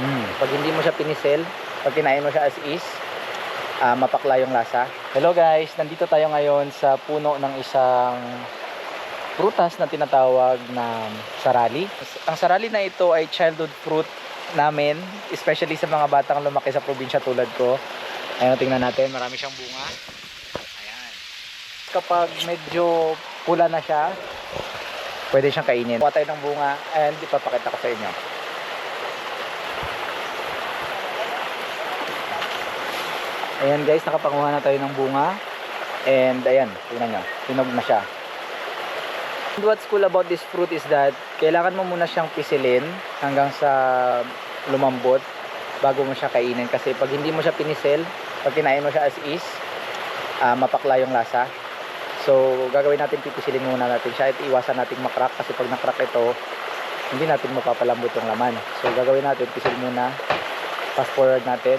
Mm. Pag hindi mo siya pinisel, pag kinain mo siya as is, ah, mapakla yung lasa. Hello guys, nandito tayo ngayon sa puno ng isang prutas na tinatawag na sarali. Ang sarali na ito ay childhood fruit namin, especially sa mga batang lumaki sa probinsya tulad ko. Ayun, tingnan natin, marami siyang bunga. Ayan. Kapag medyo pula na siya, pwede siyang kainin. Kuha tayo ng bunga and ipapakita ko sa inyo. Ayan guys, nakapanguha na tayo ng bunga. And ayan, tingnan nyo, hinog na siya. And what's cool about this fruit is that kailangan mo muna siyang pisilin hanggang sa lumambot bago mo siya kainin. Kasi pag hindi mo siya pinisil, pag kinain mo siya as is, ah, mapakla yung lasa. So, gagawin natin, pipisilin muna natin siya at iwasan natin makrak kasi pag nakrak ito, hindi natin mapapalambot yung laman. So, gagawin natin, pisil muna, fast forward natin.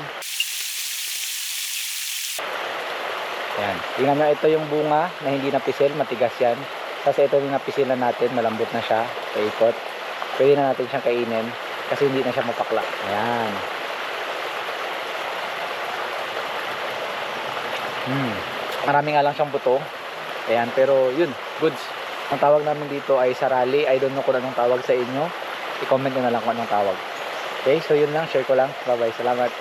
Yan. Tingnan nyo, ito yung bunga na hindi napisil, matigas yan. Kasi ito yung napisilan natin, malambot na siya, paikot. Pwede na natin siyang kainin kasi hindi na siya mapakla. Ayan. Hmm. Marami nga lang siyang buto. Ayan, pero yun, goods. Ang tawag namin dito ay sarali. I don't know kung anong tawag sa inyo. I-comment nyo na lang kung anong tawag. Okay, so yun lang. Share ko lang. Bye-bye. Salamat.